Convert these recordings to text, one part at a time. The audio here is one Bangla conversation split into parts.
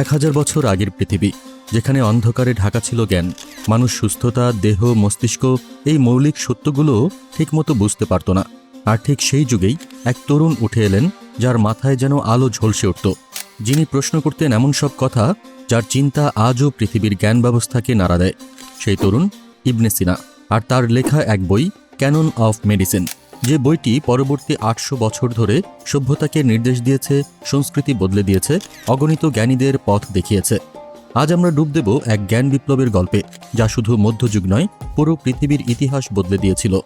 এক হাজার বছর আগের পৃথিবী, যেখানে অন্ধকারে ঢাকা ছিল জ্ঞান। মানুষ সুস্থতা, দেহ, মস্তিষ্ক এই মৌলিক সত্যগুলো ঠিকমতো বুঝতে পারত না। আর ঠিক সেই যুগেই এক তরুণ উঠে এলেন, যার মাথায় যেন আলো ঝলসে উঠত। যিনি প্রশ্ন করতেন এমন সব কথা, যার চিন্তা আজও পৃথিবীর জ্ঞান ব্যবস্থাকে নাড়া দেয়। সেই তরুণ ইবনে সিনা, আর তার লেখা এক বই, ক্যানন অফ মেডিসিন। যে বইটি পরবর্তী আটশো বছর ধরে সভ্যতাকে নির্দেশ দিয়েছে, সংস্কৃতি বদলে দিয়েছে, অগণিত জ্ঞানীদের পথ দেখিয়েছে। আজ আমরা ডুব দেব এক জ্ঞান বিপ্লবের গল্পে, যা শুধু মধ্যযুগ নয়, পুরো পৃথিবীর ইতিহাস বদলে দিয়েছিল।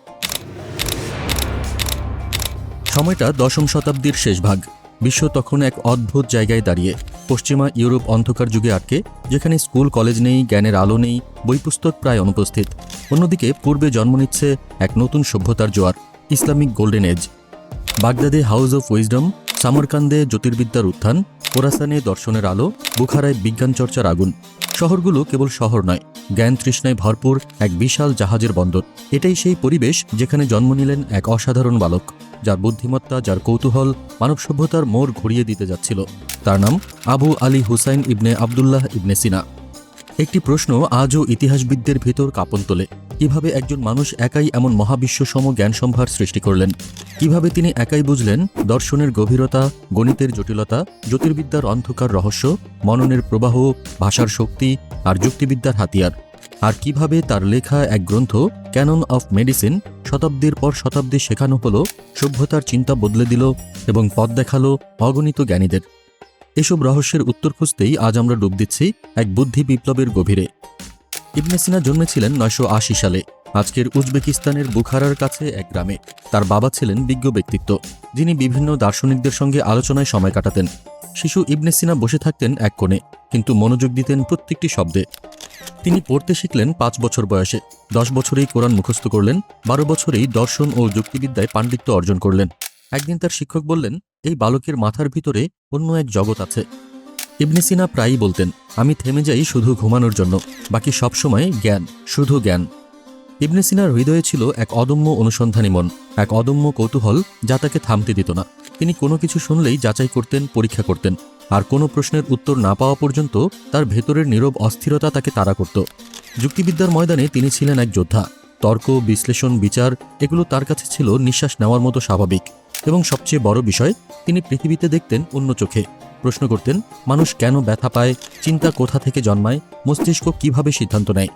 সময়টা দশম শতাব্দীর শেষ ভাগ। বিশ্ব তখন এক অদ্ভুত জায়গায় দাঁড়িয়ে। পশ্চিমা ইউরোপ অন্ধকার যুগে আটকে, যেখানে স্কুল, কলেজ নেই, জ্ঞানের আলো নেই বই পুস্তক প্রায় অনুপস্থিত। অন্যদিকে পূর্বে জন্ম নিচ্ছে এক নতুন সভ্যতার জোয়ার। Islamic golden age. বাগদাদে হাউস অফ উইজডম, সামরকান্দে জ্যোতির্বিদ্যার উত্থান কোরাসানে দর্শনের আলো, বুখারায় বিজ্ঞান চর্চার আগুন। শহরগুলো কেবল শহর নয়, জ্ঞান তৃষ্ণায় ভরপুর এক বিশাল জাহাজের বন্দর। এটাই সেই পরিবেশ যেখানে জন্ম নিলেন এক অসাধারণ বালক, যার বুদ্ধিমত্তা, যার কৌতূহল, মানব সভ্যতার মোড় ঘুরিয়ে দিতে যাচ্ছিল। তার নাম আবু আলী হুসাইন ইবনে আবদুল্লাহ ইবনে সিনা। একটি প্রশ্ন আজও ইতিহাসবিদদের ভেতর কাঁপন তোলে। কীভাবে একজন মানুষ একাই এমন মহাবিশ্বসম জ্ঞান সম্ভার সৃষ্টি করলেন? কীভাবে তিনি একাই বুঝলেন দর্শনের গভীরতা, গণিতের জটিলতা, জ্যোতির্বিদ্যার অন্ধকার রহস্য, মননের প্রবাহ, ভাষার শক্তি আর যুক্তিবিদ্যার হাতিয়ার? আর কীভাবে তার লেখা এক গ্রন্থ, ক্যানন অফ মেডিসিন, শতাব্দীর পর শতাব্দী শেখানো হলো, সভ্যতার চিন্তা বদলে দিল এবং পথ দেখাল অগণিত জ্ঞানীদের? এসব রহস্যের উত্তর খুঁজতেই আজ আমরা ডুব দিচ্ছি এক বুদ্ধি বিপ্লবের গভীরে। ইবনে সিনা জন্মেছিলেন নয়শো আশি সালে। আজকের উজবেকিস্তানের বুখারার কাছে এক গ্রামে। তার বাবা ছিলেন বিজ্ঞ ব্যক্তিত্ব, যিনি বিভিন্ন দার্শনিকদের সঙ্গে আলোচনায় সময় কাটাতেন। শিশু ইবনে সিনা বসে থাকতেন এক কোণে, কিন্তু মনোযোগ দিতেন প্রত্যেকটি শব্দে। তিনি পড়তে শিখলেন পাঁচ বছর বয়সে। দশ বছরেই কোরআন মুখস্থ করলেন, বারো বছরেই দর্শন ও যুক্তিবিদ্যায় পাণ্ডিত্য অর্জন করলেন। একদিন তার শিক্ষক বললেন, এই বালকের মাথার ভিতরে অন্য এক জগৎ আছে। ইবনে সিনা প্রায়ই বলতেন, আমি থেমে যাই শুধু ঘুমানোর জন্য, বাকি সবসময় জ্ঞান, শুধু জ্ঞান। ইবনে সিনার হৃদয়ে ছিল এক অদম্য অনুসন্ধানী মন, এক অদম্য কৌতূহল যা তাকে থামতে দিত না। তিনি কোনো কিছু শুনলেই যাচাই করতেন, পরীক্ষা করতেন, আর কোনো প্রশ্নের উত্তর না পাওয়া পর্যন্ত তার ভেতরের নীরব অস্থিরতা তাকে তাড়া করত। যুক্তিবিদ্যার ময়দানে তিনি ছিলেন এক যোদ্ধা। তর্ক, বিশ্লেষণ, বিচার, এগুলো তার কাছে ছিল নিঃশ্বাস নেওয়ার মতো স্বাভাবিক। এবং সবচেয়ে বড় বিষয়, তিনি পৃথিবীতে দেখতেন অন্য চোখে। প্রশ্ন করতেন, মানুষ কেন ব্যথা পায়, চিন্তা কোথা থেকে জন্মায়, মস্তিষ্ক কীভাবে সিদ্ধান্ত নেয়?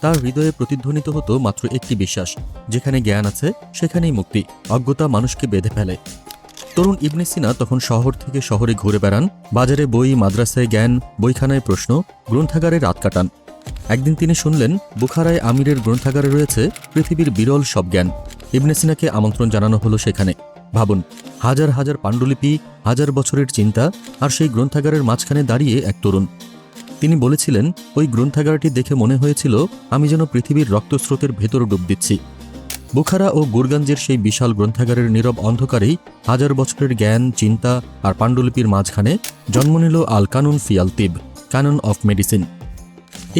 তার হৃদয়ে প্রতিধ্বনিত হতো মাত্র একটি বিশ্বাস, যেখানে জ্ঞান আছে, সেখানেই মুক্তি, অজ্ঞতা মানুষকে বেঁধে ফেলে। তরুণ ইবনে সিনা তখন শহর থেকে শহরে ঘুরে বেড়ান, বাজারে বই, মাদ্রাসায় জ্ঞান, বইখানায় প্রশ্ন, গ্রন্থাগারে রাত কাটান। একদিন তিনি শুনলেন, বুখারায় আমিরের গ্রন্থাগারে রয়েছে পৃথিবীর বিরল সব জ্ঞান। ইবনে সিনাকে আমন্ত্রণ জানানো হলো সেখানে। ভাবুন, হাজার হাজার পাণ্ডুলিপি, হাজার বছরের চিন্তা আর সেই গ্রন্থাগারের মাঝখানে দাঁড়িয়ে এক তরুণ। তিনি বলেছিলেন, ওই গ্রন্থাগারটি দেখে মনে হয়েছিল আমি যেন পৃথিবীর রক্তস্রোতের ভেতর ডুব দিচ্ছি। বুখারা ও গুরগঞ্জের সেই বিশাল গ্রন্থাগারের নীরব অন্ধকারেই হাজার বছরের জ্ঞান, চিন্তা আর পাণ্ডুলিপির মাঝখানে জন্ম নিল আল কানুন ফিয়াল তিব কানুন অফ মেডিসিন।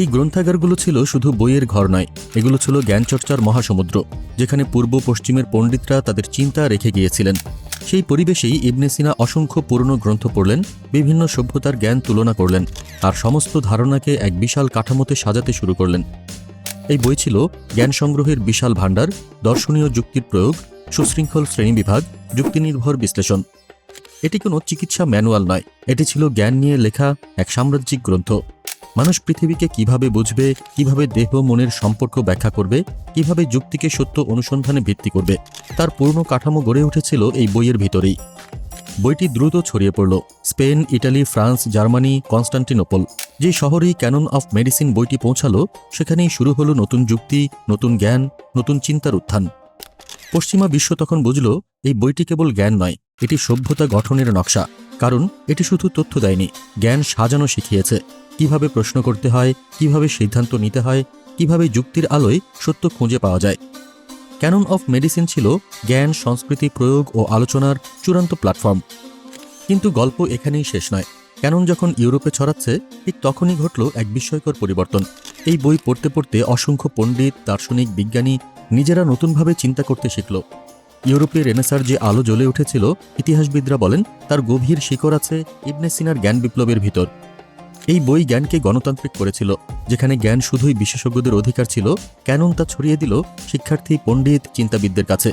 এই গ্রন্থাগারগুলো ছিল শুধু বইয়ের ঘর নয়, এগুলো ছিল জ্ঞানচর্চার মহাসমুদ্র, যেখানে পূর্ব পশ্চিমের পণ্ডিতরা তাদের চিন্তা রেখে গিয়েছিলেন। সেই পরিবেশেই ইবনে সিনা অসংখ্য পুরনো গ্রন্থ পড়লেন, বিভিন্ন সভ্যতার জ্ঞান তুলনা করলেন, আর সমস্ত ধারণাকে এক বিশাল কাঠামোতে সাজাতে শুরু করলেন। এই বই ছিল জ্ঞান সংগ্রহের বিশাল ভাণ্ডার, দর্শনীয় যুক্তির প্রয়োগ, সুশৃঙ্খল শ্রেণীবিভাগ যুক্তিনির্ভর বিশ্লেষণ। এটি কোনো চিকিৎসা ম্যানুয়াল নয়, এটি ছিল জ্ঞান নিয়ে লেখা এক সাম্রাজ্যিক গ্রন্থ। মানুষ পৃথিবীকে কীভাবে বুঝবে, কীভাবে দেহ মনের সম্পর্ক ব্যাখ্যা করবে, কীভাবে যুক্তিকে সত্য অনুসন্ধানে ভিত্তি করবে, তার পূর্ণ কাঠামো গড়ে উঠেছিল এই বইয়ের ভিতরেই। বইটি দ্রুত ছড়িয়ে পড়ল। Spain, Italy, France, Germany, Constantinople. যে শহরেই ক্যানন অফ মেডিসিন বইটি পৌঁছালো, সেখানেই শুরু হলো নতুন যুক্তি, নতুন জ্ঞান, নতুন চিন্তার উত্থান। পশ্চিমা বিশ্ব তখন বুঝল, এই বইটি কেবল জ্ঞান নয়, এটি সভ্যতা গঠনের নকশা। কারণ এটি শুধু তথ্য দেয়নি, জ্ঞান সাজানো শিখিয়েছে। কীভাবে প্রশ্ন করতে হয়, কীভাবে সিদ্ধান্ত নিতে হয়, কীভাবে যুক্তির আলোয় সত্য খুঁজে পাওয়া যায়। ক্যানন অফ মেডিসিন ছিল জ্ঞান, সংস্কৃতি, প্রয়োগ ও আলোচনার চূড়ান্ত প্ল্যাটফর্ম। কিন্তু গল্প এখানেই শেষ নয়। ক্যানন যখন ইউরোপে ছড়াচ্ছে, ঠিক তখনই ঘটল এক বিস্ময়কর পরিবর্তন। এই বই পড়তে পড়তে অসংখ্য পণ্ডিত, দার্শনিক, বিজ্ঞানী নিজেরা নতুনভাবে চিন্তা করতে শিখল। ইউরোপে রেনেসার যে আলো জ্বলে উঠেছিল, ইতিহাসবিদরা বলেন, তার গভীর শিকড় আছে ইবনে সিনার জ্ঞান বিপ্লবের ভিতর। এই বই জ্ঞানকে গণতান্ত্রিক করেছিল, যেখানে জ্ঞান শুধুই বিশেষজ্ঞদের অধিকার ছিল, ক্যানন তা ছড়িয়ে দিল শিক্ষার্থী পণ্ডিত চিন্তাবিদদের কাছে।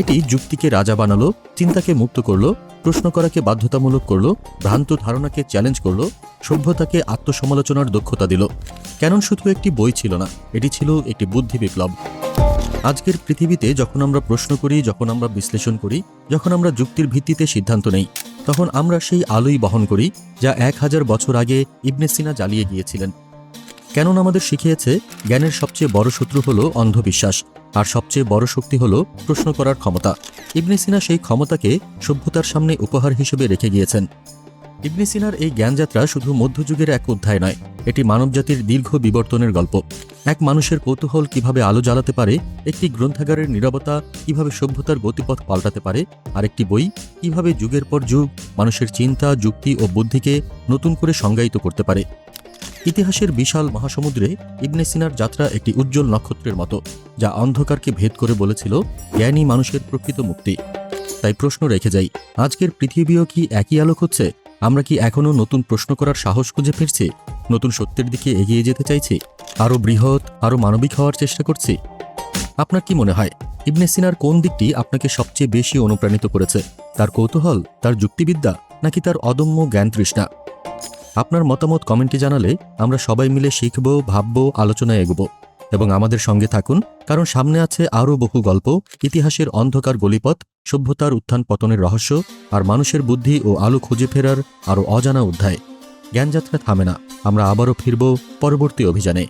এটি যুক্তিকে রাজা বানালো, চিন্তাকে মুক্ত করল, প্রশ্ন করাকে বাধ্যতামূলক করল, ভ্রান্ত ধারণাকে চ্যালেঞ্জ করল, সভ্যতাকে আত্মসমালোচনার দক্ষতা দিল। ক্যানন শুধু একটি বই ছিল না, এটি ছিল একটি বুদ্ধি বিপ্লব। আজকের পৃথিবীতে যখন আমরা প্রশ্ন করি, যখন আমরা বিশ্লেষণ করি, যখন আমরা যুক্তির ভিত্তিতে সিদ্ধান্ত নেই, তখন আমরা সেই আলোই বহন করি যা এক হাজার বছর আগে ইবনে সিনা জ্বালিয়ে গিয়েছিলেন। কেননা আমাদের শিখিয়েছে, জ্ঞানের সবচেয়ে বড় শত্রু হল অন্ধবিশ্বাস, আর সবচেয়ে বড় শক্তি হল প্রশ্ন করার ক্ষমতা। ইবনে সিনা সেই ক্ষমতাকে সভ্যতার সামনে উপহার হিসেবে রেখে গিয়েছেন। ইবনে সিনার এই জ্ঞানযাত্রা শুধু মধ্যযুগের এক অধ্যায় নয়, এটি মানবজাতির দীর্ঘ বিবর্তনের গল্প। এক মানুষের কৌতূহল কীভাবে আলো জ্বালাতে পারে, একটি গ্রন্থাগারের নীরবতা কীভাবে সভ্যতার গতিপথ পাল্টাতে পারে আর একটি বই কীভাবে যুগের পর যুগ মানুষের চিন্তা, যুক্তি ও বুদ্ধিকে নতুন করে সংজ্ঞায়িত করতে পারে। ইতিহাসের বিশাল মহাসমুদ্রে ইবনে সিনার যাত্রা একটি উজ্জ্বল নক্ষত্রের মতো, যা অন্ধকারকে ভেদ করে বলেছিল, জ্ঞানী মানুষের প্রকৃত মুক্তি। তাই প্রশ্ন রেখে যাই, আজকের পৃথিবীও কি একই আলোক হচ্ছে? আমরা কি এখনও নতুন প্রশ্ন করার সাহস খুঁজে ফিরছি? নতুন সত্যের দিকে এগিয়ে যেতে চাইছি? আরও বৃহৎ, আরও মানবিক হওয়ার চেষ্টা করছি? আপনার কি মনে হয়, ইবনে সিনার কোন দিকটি আপনাকে সবচেয়ে বেশি অনুপ্রাণিত করেছে? তার কৌতূহল, তার যুক্তিবিদ্যা, নাকি তার অদম্য জ্ঞান তৃষ্ণা? আপনার মতামত কমেন্টে জানালে আমরা সবাই মিলে শিখব, ভাবব, আলোচনায় এগোব। এবং আমাদের সঙ্গে থাকুন, কারণ সামনে আছে আরও বহু গল্প, ইতিহাসের অন্ধকার গলিপথ সভ্যতার উত্থান পতনের রহস্য আর মানুষের বুদ্ধি ও আলো খুঁজে ফেরার আরও অজানা অধ্যায়। জ্ঞানযাত্রা থামে না। আমরা আবারও ফিরব পরবর্তী অভিযানে।